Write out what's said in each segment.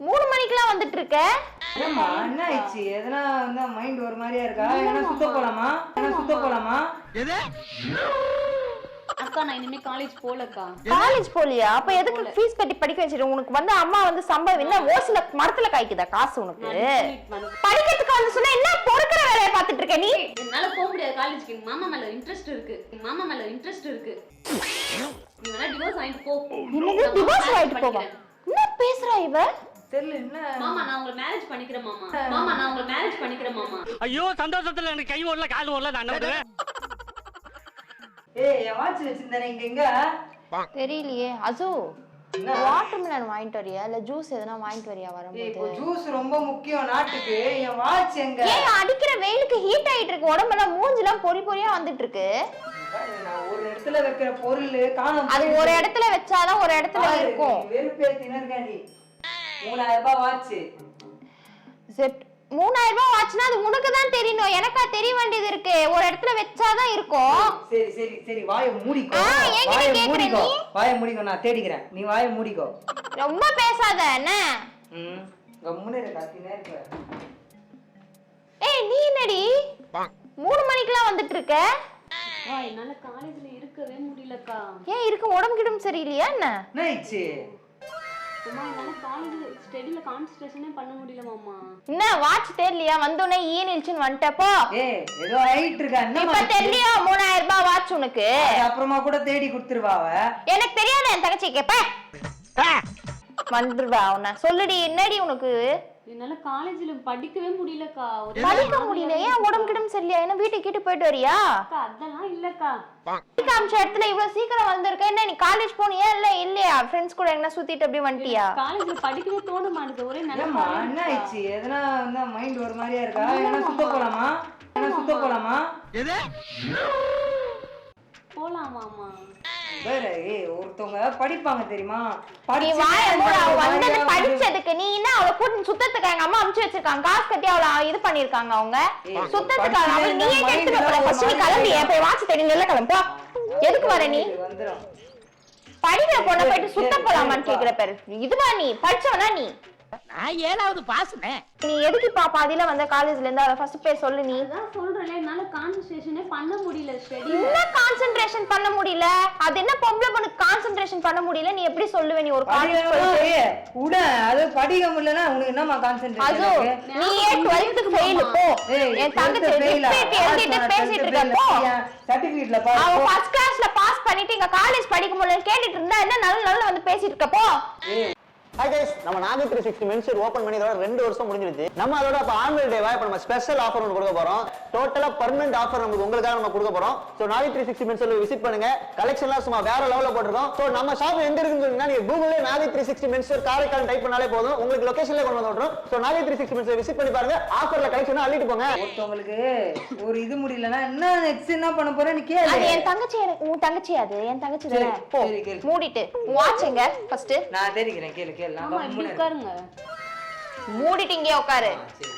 மூணு மணிக்கெல்லாம் வந்துட்டு இருக்க என்ன ஆயிடுச்சு? எதனா வந்து மைண்ட் ஒரு மாதிரியா இருக்கா? என்ன சுத்த போலாமா? என்ன சுத்த போலாமா? அக்கா நான் இனிமே காலேஜ் போலக்கா காலேஜ் போலியா அப்ப எதுக்கு ஃபீஸ் கட்டி படிக்க வச்சிரு? உனக்கு வந்து அம்மா வந்து சம்பளம் என்ன ஓசில மரத்துல காய்க்குதா காசு உனக்கு? படிக்கிறதுக்கு வந்து சொன்னா என்ன பொறுக்கிற வேலையை பார்த்துட்டு இருக்க நீ என்னால போக முடியாது காலேஜ்க்கு எங்க மாமா மேல இன்ட்ரெஸ்ட் இருக்கு. மாமா மேல இன்ட்ரெஸ்ட் இருக்கு. நீ வேணா டிவோர்ஸ் வாங்கிட்டு போ. என்னது? டிவோர்ஸ் போவா. என்ன பேசுறா இவ? தெரியல என்ன? மாமா நான் உங்களை மேரேஜ் பண்ணிக்கிறேன் மாமா. மாமா நான் உங்களை மேரேஜ் பண்ணிக்கிறேன் மாமா. ஐயோ சந்தோஷத்துல எனக்கு கை ஓடல கால் ஓடல நான் பண்ணுவேன்? ஏய் வாட்ச் வச்சிருந்தேனே இங்க எங்க? தெரியலையே. அசு என்ன? வாட்டர் மிலன் வாங்கிட்டு வரியா? இல்ல ஜூஸ் எதனா வாங்கிட்டு வரியா வரும்போது? ஜூஸ் ரொம்ப முக்கியம் நாட்டுக்கு. என் வாட்ச் எங்க? ஏன் அடிக்கிற வெயிலுக்கு ஹீட் ஆயிட்டு இருக்கு. உடம்பெல்லாம் மூஞ்சிலாம் பொறி பொறியா வந்துட்டு இருக்கு. ஒரு இடத்துல வைக்கிற பொருள் காணும் அது ஒரு இடத்துல வச்சாதான் ஒரு இடத்துல இருக்கும். வெறுப்பேத்தின மூணாயிரம் ரூபாய் வாட்ச். செட் மூணாயிரம் ரூபாய் வாட்ச்னா அது உனக்கு தான் தெரியணும். எனக்கா தெரிய வேண்டியது இருக்கு. ஒரு இடத்துல வச்சாதான் இருக்கும். சரி சரி சரி வாயை மூடிக்கோ. வாயை மூடிக்கோ நீ? வாயை மூடிக்கோ நான் தேடிக்கிறேன். நீ வாயை மூடிக்கோ. ரொம்ப பேசாத என்ன? ம் கம்முன்னு இரு கத்தினே இருக்க? ஏய் நீ என்னடி? மூணு மணிக்கெல்லாம் வந்துட்டு இருக்க? என்னால காலேஜ்ல இருக்கவே முடியலக்கா. ஏன் இருக்கு உடம்பு கிடம் சரியில்லையா என்ன? என்ன ஆயிடுச்சு அம்மா என்னால காலேஜ்ல ஸ்டடில கான்சன்ட்ரேஷனே பண்ண முடியல மாமா. என்ன வாட்ச் தெரியலையா? வந்தோடனே ஈ நில்ச்சுன்னு வந்துட்டப்போ ஏய் ஏதோ ஆயிட்டு இருக்கா? இப்ப? தெரியலையா? மூணாயிரம் ரூபாய் வாட்ச் உனக்கு. அது அப்புறமா கூட தேடி கொடுத்துருவா அவ. எனக்கு தெரியாது என் தங்கச்சி கேப்ப வந்துருவா உன்ன சொல்லுடி என்னடி உனக்கு? என்னால காலேஜ்ல படிக்கவே முடியலக்கா. படிக்க முடியல. ஏன் உடம்பு கிடம் சரியில்லையா என்ன வீட்டுக்கு கிட்ட போயிட்டு வரியா? அதெல்லாம் இல்லக்கா. காமிச்ச இடத்துல இவ்வளவு சீக்கிரம் வந்திருக்க என்ன நீ காலேஜ் போனியா இல்ல இல்லையா? ஃப்ரெண்ட்ஸ் கூட எங்கன்னா சுத்திட்டு அப்படியே வந்துட்டியா? காலேஜ்ல படிக்கவே தோண மாட்டேங்குது ஒரே நிலைமை என்ன ஆயிடுச்சு? எதனா வந்து மைண்ட் ஒரு மாதிரியா இருக்கா? என்ன சுத்த போலாமா? என்ன சுத்த போலாமா? போலாம் மாமா வேற ஏய் ஒருத்தவங்க படிப்பாங்க தெரியுமா? நீ வாய மூட அவ வந்தது படிச்சதுக்கு நீ என்ன அவளை கூட்டு சுத்தத்துக்கு எங்க அம்மா அமுச்சு வச்சிருக்காங்க? காசு கட்டி அவளை இது பண்ணிருக்காங்க அவங்க? ஏய், சுத்தத்துக்கு அவளை அவளை நீயே இருந்தா கெடுத்துக்க போற ஃபர்ஸ்ட் நீ கிளம்பி போய் வாட்ச் தேடி நல்ல கிளம்பு போ. எதுக்கு வர நீ? வந்துரும் படிக்கிற பொண்ணை போயிட்டு சுத்த போலாமான்னு. கேக்குற பேரு. இதுவா நீ? படிச்சவனா நீ? நான் ஏழாவது பாசுனே நீ எதுக்கு இப்ப பாதியில வந்த காலேஜ்ல இருந்து அதை ஃபர்ஸ்ட் பேர் சொல்லு நீ. அதான் சொல்றேன்ல என்னால கான்சன்ட்ரேஷனே பண்ண முடியல ஸ்டடி கான்சென்ட்ரேஷன் பண்ண முடியல. அது என்ன பொம்பளை பொண்ணுக்கு கான்சென்ட்ரேஷன் பண்ண முடியல? நீ எப்படி சொல்லுவ? நீ ஒரு காலேஜ் ஏய், உட அது படிக்க முடியலன்னா உனக்கு என்னம்மா அது கான்சென்ட்ரேஷன் நீயே 12th ஃபெயில் போ. என் தங்கச்சி டிஸ்பிளேட் எழுதிட்டு பேசிட்டு இருக்க போ. சர்டிபிகேட்ல அவ பாரு ஃபர்ஸ்ட் கிளாஸ்ல பாஸ் பண்ணிட்டு இங்க காலேஜ் படிக்க முடியலன்னு கேட்டுட்டு இருந்தா என்ன நல்ல நல்ல வந்து பேசிட்டு இருக்க போ. ஹாய் கைஸ் நம்ம Nagai three sixty menswear open பண்ணி இதோட ரெண்டு வருஷம் முடிஞ்சிருச்சு நம்ம அதோட இப்போ ஆனுவல் டேவா இப்போ நம்ம ஸ்பெஷல் ஆஃபர் ஒன்று கொடுக்க போறோம். டோட்டலா பர்மனெண்ட் ஆஃபர் நமக்கு உங்களுக்காக நம்ம கொடுக்க போறோம். So Nagai three sixty menswear visit பண்ணுங்க. கலெக்ஷன்லாம் சும்மா வேற லெவலில் போட்டிருக்கோம். ஸோ நம்ம ஷாப் எங்க இருக்குன்னு சொன்னீங்கன்னா நீங்க கூகுளே Nagai three sixty menswear Karaikal type பண்ணாலே போதும். உங்களுக்கு லொகேஷன்ல கொண்டு வந்து விட்டுரும். So Nagai three sixty menswear visit பண்ணி பாருங்க. ஆஃபர்ல கலெக்ஷன் அள்ளிட்டு போங்க. ஒருத்தவங்களுக்கு ஒரு இது முடியலன்னா என்ன நெக்ஸ்ட் என்ன பண்ண போறேன்னு கேளு. அது என் தங்கச்சி எனக்கு உன் தங்கச்சி அது. என் தங்கச்சி. மூடிட்டு. வாட்ச் எங்க? ஃபர்ஸ்ட் நான் தெரிவிக்கிறேன் கேளு கேளு. கம்முன்னு உட்காருங்க. மூடிட்டு இங்கே உட்காரு. சரி.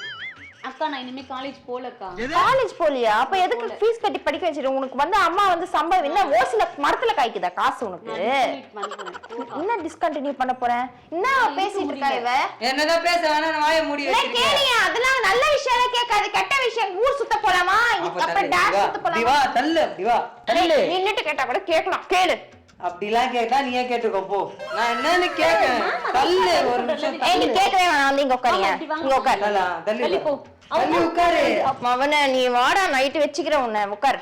அக்கா நான் இனிமே காலேஜ் போலக்கா. காலேஜ் போலியா? அப்ப எதுக்கு ஃபீஸ் கட்டி படிக்க வச்சிரு? உனக்கு வந்து அம்மா வந்து சம்பளம் என்ன? ஓசில மரத்துல காய்க்குதா காசு உனக்கு? என்ன டிஸ்கண்டினியூ பண்ண போறேன் என்ன பேசிட்டு இருக்கா இவ? என்னதான் பேச வேணாம் நான் வாயை மூடி என்ன வச்சிருக்கேன். கேளியா. அதெல்லாம் நல்ல விஷயம் கேட்காது. கெட்ட விஷயம். ஊர் சுத்த போலாமா? அப்ப அப்ப தள்ளு, டாஷ் இப்படி சுத்த போலாமா? தள்ளு. இப்படி வா தள்ளு. டேய், நின்னுட்டு கேட்டா கூட கேட்கலாம். கேளு. அப்படிலாம் கேட்டா நீயே கேட்டுக்கோ போ. நான் என்னன்னு கேட்கேன் தள்ளு ஒரு நிமிஷம் ஏய் நீ தள்ளு. கேட்கவே வேணாம் வந்து இங்க வாங்க. இங்க உட்காரு. தள்ளா, தள்ளி உட்காரு. அவன நீ வாடா நைட்டு வச்சுக்கிறேன் உன்னை. உட்காரு.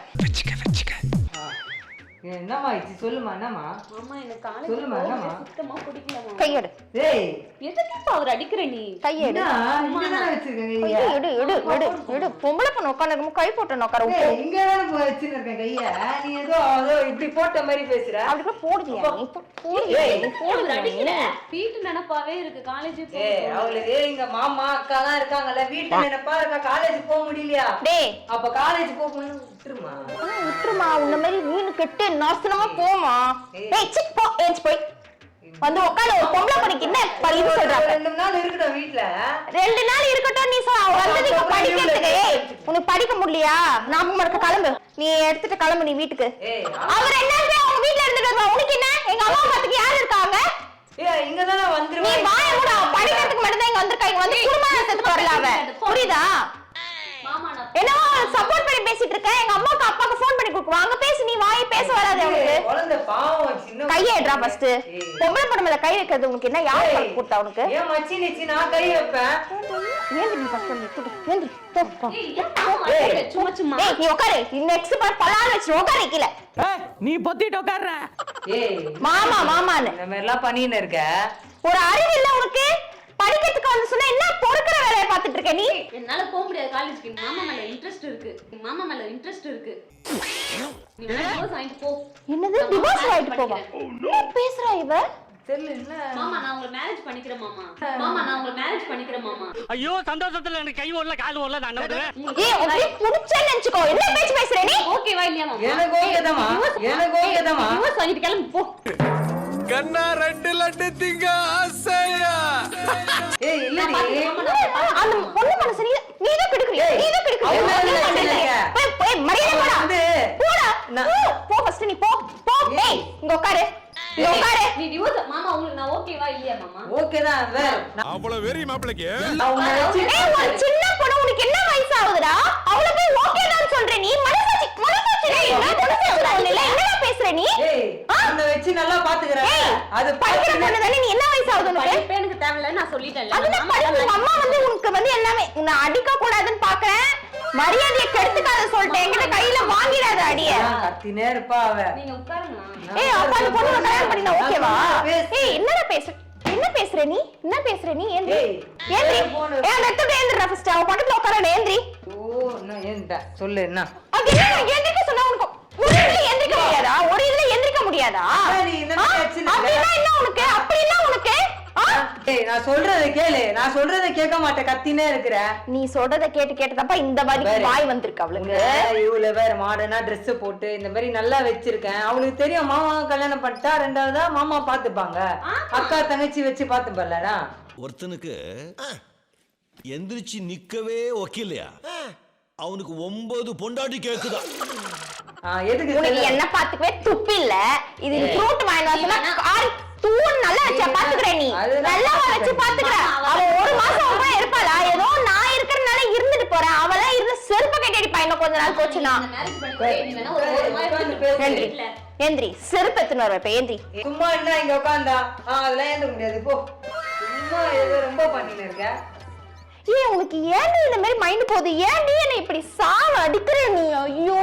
என்னம்மா இது? சொல்லுமா என்னம்மா? ஆமா எனக்கு காலேஜ் சொல்லுமா, என்னம்மா? சுத்தமா பிடிக்கல கையெடு. டேய். எதுக்கு அவர் அடிக்கிற நீ? கையெடு. என்ன இங்கதானே கைய? எடு எடு எடு எடு. பொம்பளை பொண்ணு உட்காந்து கை போட்டு உட்கார டேய், இங்கதானே போய் வச்சிருக்கேன் கைய. நீ ஏதோ அதோ இப்படி போட்ட மாதிரி பேசுற. அப்படி கூட போடுதியா நீ போ- போடுதியா ஏய், நீ அடிக்கிற? வீட்டு நினைப்பாவே இருக்கு காலேஜ் ஏய் அவளுக்கு இங்க மாமா அக்கா எல்லாம் இருக்காங்கல்ல வீட்டுல நினைப்பா இருக்கா? காலேஜ் போக முடியலையா? டேய். அப்ப காலேஜ் போகணும்னு விட்டுருமா? உன்ன மாதிரி வீணு கெட்டு நாசனமா போமா. ஏய். சிக் போ. ஏஞ்சி போய். வந்து உட்காரு ஒரு பொம்பளை பொண்ணுக்கு என்ன ப- இது ஒரு சொல்றாங்க ரெண்டு நாள் இருக்கட்டும் வீட்டுல ரெண்டு நாள் இருக்கட்டும் நீ இங்க அப்ப படிக்கிறதுக்கு. ஏய், உனக்கு படிக்க முடியலையா? ஞாபகம் இருக்க கிளம்பு. நீ எடுத்துட்டு கிளம்பு நீ வீட்டுக்கு. அவர் என்ன அவங்க வீட்ல இருந்துட்டு வருவா. உனக்கு என்ன? எங்க அம்மா பாத்துக்கு யார் இருக்காங்க இங்க தானே நீ வந்துருவேன் வாய அவ படிக்கிறதுக்கு மட்டும் தான் இங்க வந்திருக்கா. இங்க வந்து குடும்ப நடத்துறதுக்கு வரல அவ. புரியுதா? என்னவோ சப்போர்ட் பண்ணி பேசிட்டு இருக்க எங்க அம்மாக்கு அப்பாக்கு ஃபோன் பண்ணி கொடுக்குவா? அங்க பேசு நீ வாய் பேச வராது அவனுக்கு. கையை எடுறா ஃபர்ஸ்ட். பொம்பளை பொண்ணு மேல கை வைக்கிறது உனக்கு என்ன? யார் பழக்கம் கொடுத்தா உனக்கு? ஏன் மச்சி நிச்சி நான் கை வைப்பேன் நீ ஃபர்ஸ்ட் வந்து தூக்கு ஏந்திரி போ, போ. ஏய், ஏன் மாமா அடிக்கிற? சும்மா சும்மா. ஏய் நீ உட்காரு நெக்ஸ்ட் பார் பலான்னு வச்சு உட்காரு கீழே. நீ பொத்திட்டு உட்கார்ற ஏய். மாமா மாமான்னு. இந்த மாதிரி எல்லாம் பண்ணின்னு இருக்க. ஒரு அறிவு இல்ல உனக்கு? படிக்கிறதுக்கு வந்து சொன்னா என்ன பொறுக்கிற வேலையை பார்த்துட்டு இருக்க நீ? என்னால போக முடியாது காலேஜ்க்கு எங்க மாமா மேல இன்ட்ரெஸ்ட் இருக்கு. எங்க மாமா மேல இன்ட்ரெஸ்ட் இருக்கு. நீ வேணா divorce வாங்கிட்டு போ. என்னது? நான் டிவோர்ஸ் marriage ஆயிட்டு போவா? பண்ணிக்கிறேன். என்ன பேசுறா இவ? தெரியல என்ன? மாமா நான் உங்களை மேரேஜ் பண்ணிக்கிறேன் மாமா. மாமா நான் உங்களை மேரேஜ் பண்ணிக்கிறேன் மாமா. ஐயோ சந்தோஷத்துல எனக்கு கை ஓடல கால் ஓடல நான் விடுவேன் ஏய் அப்படியே புடிச்சேன்னு நினைச்சுக்கோ. என்ன பேச்சு பேசுற நீ? ஓகேவா இல்லையா மாமா? எனக்கு எனக்கு டிவோர்ஸ் வாங்கிட்டு கிளம்பி போ. கண்ணா ரெண்டு லட்டு திங்க ஆசையா? ஏய் இல்லடி. மாமா நான் அந்த பொண்ணு மனசு நீ நீ தான் கெடுக்குறியா நீ தான் கெடுக்குறியா? போய் போய் மரியாதை போடா. போடா போ, ஃபர்ஸ்ட் நீ போ. போ. ஏய். இங்க உட்காரு அவ்வளவு வெறி மாப்பிளைக்கு சின்ன பொண்ணு உனக்கு என்ன வயசு ஆகுதுடா? போய் ஓகே தான் சொல்ற நீ மனசாட்சி பேசுற நீ? ஏய் வச்சு நல்லா பாத்துக்கிறேன். ஏய் அது படிக்கிற பாத்துக்கிறேன். பொண்ணு தானே நீ என்ன வயசு ஆகுது உனக்கு? படிப்பு எனக்கு தேவையில்ல நான் சொல்லிட்டேன்ல. அதுதான் மாமா படிப்பு? உங்க அம்மா வந்து உனக்கு வந்து எல்லாமே உன்னை அடிக்க கூடாதுன்னு பாக்குறேன். மரியாதையை கெடுத்துக்காத சொல்லிட்டேன். என்கிட்ட கையில வாங்கிடாத அடிய. நான் கத்தினே இருப்பா அவ. நீங்க உட்காருங்க. ஏய் அப்பா அந்த பொண்ணு கல்யாணம் பண்ணினா ஓகேவா. ஏய் என்னடா பேசு என்ன பேசுற நீ? என்ன பேசுற நீ? ஏந்திரி ஏய், ஏந்திரி ஏன் அந்த இடத்துல ஏந்திரா ஃபர்ஸ்ட் அவ பக்கத்துல உட்கார ஏந்திரி ஓ என்ன ஏன்டா சொல்லு என்ன? நான் சொல்றதை கேளு. நான் சொல்றதை கேட்க மாட்டேன். கத்தினே இருக்கிற. நீ சொல்றத கேட்டு கேட்டதப்பா இந்த மாதிரி. வாய் வந்திருக்கு அவளுக்கு. இவ்வளவு வேற. மாடர்னா Dress போட்டு இந்த மாதிரி நல்லா வச்சிருக்கேன். அவளுக்கு தெரியும் மாமா கல்யாணம் பண்ணிட்டா ரெண்டாவதா மாமா பாத்துப்பாங்க அக்கா தங்கச்சி வச்சு பாத்துப்பல்லடா ஒருத்தனுக்கு எந்திரிச்சு நிக்கவே ஒக்கில்லையா அவனுக்கு ஒன்பது பொண்டாட்டி கேக்குதா? எதுக்கு உனக்கு? என்ன பாத்துக்கவே துப்பு இல்ல. இது ஃப்ரூட் வாங்கி காரி தூண் நல்லா வச்சா பாத்துக்கற நீ. நல்லா வச்சு பாத்துக்கற அவ ஒரு மாசம் உங்க இருப்பாளா? ஏதோ நான் இருக்கறனால இருந்துட்டு போறேன். அவளா இருந்து செருப்பு கட்டி இன்னும் கொஞ்ச நாள் போச்சுனா மேரேஜ் பண்ணிட்டு நீ வேணா ஒரு ஒரு மாதிரி உட்கார்ந்து இருந்துட்டு பேசு. போ ஏந்திரி வீட்ல. ஏந்திரி செருப்பு எடுத்துன்னு வர இப்ப ஏந்திரி சும்மா என்ன இங்க உட்காந்தா. ஆ அதெல்லாம் ஏந்த முடியாது. போ. சும்மா ஏதோ ரொம்ப பண்ணின்னு இருக்க. ஏன் உனக்கு ஏன்டி இந்த மாதிரி மைண்ட் போகுது? ஏன்டி என்ன இப்படி சாவ அடிக்கிற நீ? ஐயோ.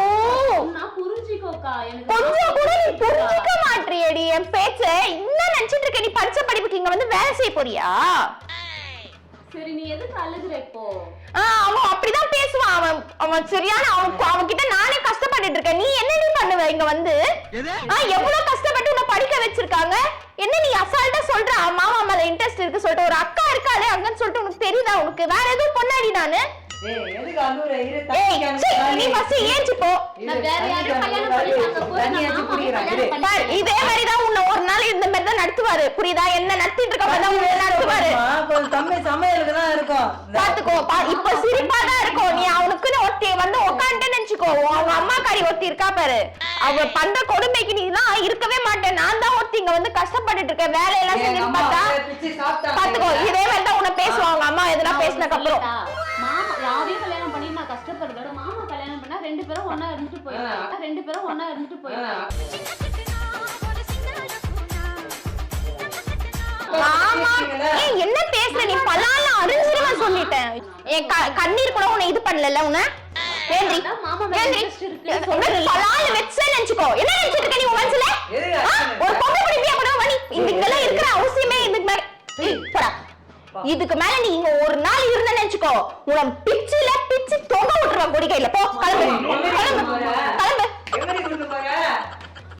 நான் புரிஞ்சுக்கோக்கா. எனக்கு கொஞ்சம் கூட நீ புரிஞ்சுக்க மாட்டியடி என் பேச்ச என்ன நினைச்சிட்டு இருக்க. நீ படிச்ச படிப்புக்கு இங்க வந்து வேலை செய்ய போறியா? சரி நீ எதுக்கு அழுகுற இப்போ? ஆ, அவன் அப்படிதான் பேசுவான். அவன் அவன் சரியான அவன் அவன் கிட்ட நானே கஷ்டப்பட்டுட்டு இருக்கேன். நீ என்ன நீ பண்ணுவ இங்க வந்து? எவ்வளவு கஷ்டப்பட்டு உன்னை படிக்க வச்சிருக்காங்க? என்ன நீ அசால்ட்டா சொல்ற? அவன் மாமா மேல இன்ட்ரெஸ்ட் இருக்கு சொல்லிட்டு ஒரு அக்கா இருக்காளே அங்கன்னு சொல்லிட்டு உனக்கு வேற எதுவும் பொண்ணாடி நானு இதே மாதிரிதான் உன்னை ஒரு நாள் இந்த மாதிரி தான் நடத்துவாரு. புரியுதா? என்ன நடத்திட்டு இருக்க மாதிரி உன்னை நடத்துவாரு. கொஞ்சம் தம்பி சமையலுக்கு தான் இருக்கும். இந்த- பாத்துக்கோ பா இப்ப சிரிப்பா தான் இருக்கும். நீ அவனுக்குன்னு ஒருத்தி வந்து உட்காந்துட்டேன்னு நினைச்சுக்கோ. அவங்க அம்மா காரி ஒருத்தி இருக்கா பாரு. அவ பண்ற கொடுமைக்கு நீ தான் இருக்கவே மாட்டேன். நான் தான் ஒருத்தி இங்க வந்து கஷ்டப்பட்டுட்டு இருக்கேன். வேலையெல்லாம் அம்மா பார்த்தா. பாத்துக்கோ இதே மாதிரி தான் உன்னை பேசுவாங்க. அம்மா எதுனா பேசினதுக்கு அப்புறம் யாரையும் கல்யாணம் பண்ணி நான் கஷ்டப்படுறத விட மாமா கல்யாணம் பண்ணா ரெண்டு பேரும் ஒண்ணா இருந்துட்டு போயிடலாம். ரெண்டு பேரும் ஒண்ணா இருந்துட்டு? ஏய் என்ன பேசுற? நீ பலால அரிஞ்சிருவேன் சொல்லிட்டேன். என் க- கண்ணீர் கூட உன்னை இது பண்ணல உன்னை? பலால நினைச்சுக்கோ. என்ன நினைச்சிட்டு இருக்க நீ உன் மனசுல? அடிச்சுன்னு ஒரு இருக்க? பொம்பளை பிடிப்பியா கூட வா நீ இதுக்கெல்லாம் இருக்கிற அவசியமே இதுக்கு மேல போடா. இதுக்கு மேல நீ இங்க ஒரு நாள் இருந்த உன் பிச்சில பிச்சு தொங்க விட்டுருவேன் கொடி கையில.